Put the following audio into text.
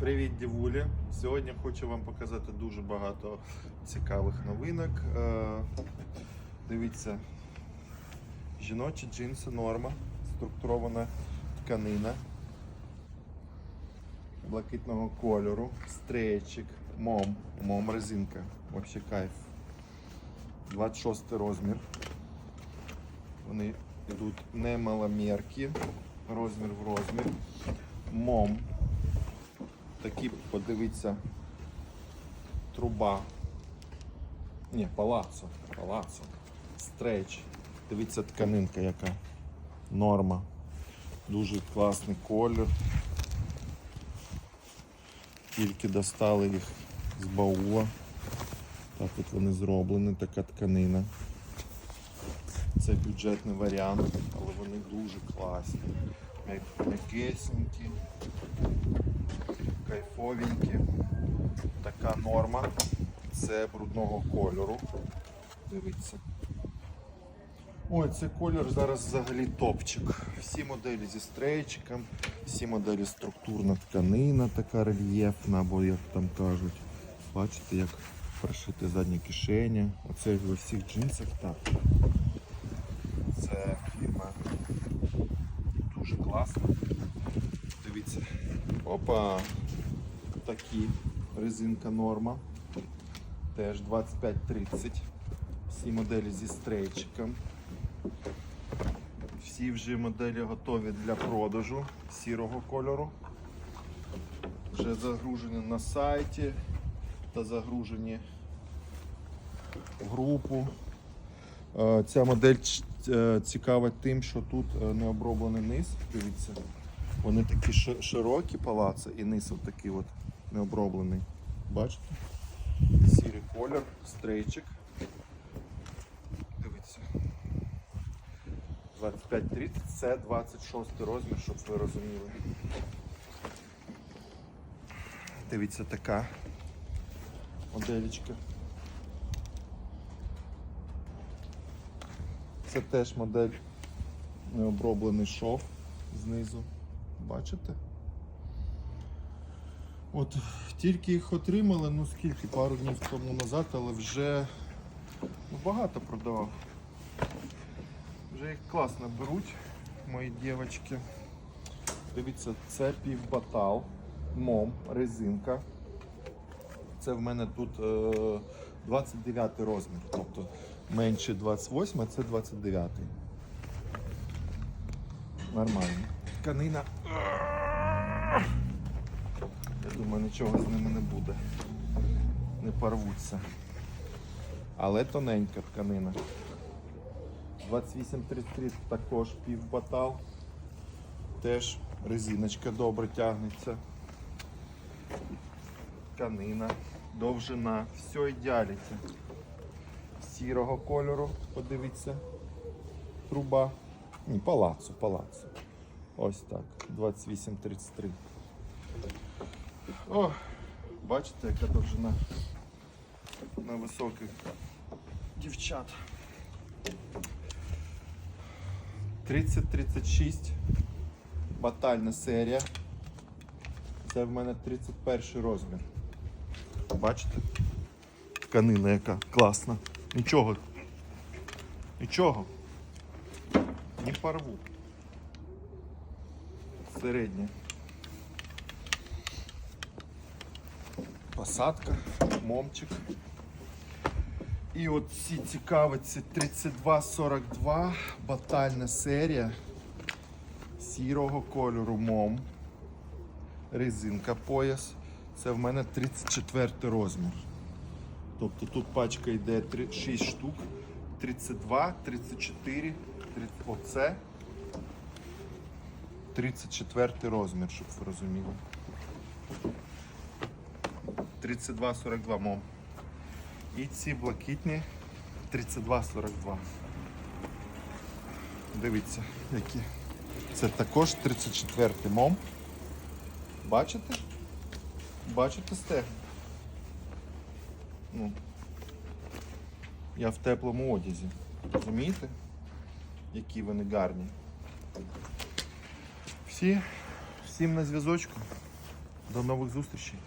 Привіт, дівулі! Сьогодні хочу вам показати дуже багато цікавих новинок. Е, Дивіться, жіночі джинси норма, структурована тканина блакитного кольору, стрейчик, мом, мом резинка. Вообще кайф. 26 розмір. Вони йдуть не маломірки, розмір в розмір. Мом. Такі, подивіться, труба. Ні, палацо. Палацо. Стрейч. Дивіться тканинка яка. Норма. Дуже класний колір. Тільки достали їх з баула. Так от вони зроблені, така тканина. Це бюджетний варіант, але вони дуже класні. М'якесенькі, кайфовенькі. Така норма. Це брудного кольору. Дивіться. Ой, цей колір зараз взагалі топчик. Всі моделі зі стрейчиком, всі моделі структурна тканина, така рельєфна, або як там кажуть. Бачите, як прошити задні кишені. Оце в всіх джинсах так. Це фірма дуже класна. Дивіться. Опа! Такі резинка норма. Теж 25-30. Всі моделі зі стрейчиком. Всі вже моделі готові для продажу сірого кольору. Вже загружені на сайті та загружені в групу. Е, Ця модель е, цікава тим, що тут е, не оброблений низ. Дивіться, вони такі широкі палаци і низ от такий от не оброблений. Бачите? Сірий колір, стрейчик. Дивіться. 25-30 це 26 розмір, щоб ви розуміли. Дивіться така моделечка. Це теж модель необроблений шов знизу. Бачите? От тільки їх отримали, ну скільки, пару днів тому назад, але вже ну, багато продавав. Вже їх класно беруть, мої дівчатки. Дивіться, це півбатал, мом, резинка. Це в мене тут е, 29 розмір, тобто менше 28, а це 29. Нормально. Тканина. Я думаю, нічого з ними не буде. Не порвуться. Але тоненька тканина. 28-33 також півбатал. Теж резиночка добре тягнеться. Тканина, довжина, все ідеаліті. Сірого кольору, подивіться. Труба. Ні, палацу, палацу. Ось так. 28-33. О, бачите, яка довжина на високих дівчат. 30-36 батальна серія. Це в мене 31 розмір. Бачите? Тканина яка класна. Нічого. Нічого. Не порву. Середня. Посадка, момчик. І от ці цікавиці 32-42 батальна серія сірого кольору мом. Резинка пояс. Це в мене 34 розмір. Тобто тут пачка йде 3 6 штук. 32, 34, 30, оце 34 розмір, щоб ви розуміли. 32-42 мом. І ці блакитні 32-42. Дивіться, які. Це також 34 мом. Бачите? Бачите стег? Ну. Я в теплому одязі. Розумієте? Які вони гарні. Всі, всім на зв'язочку. До нових зустрічей.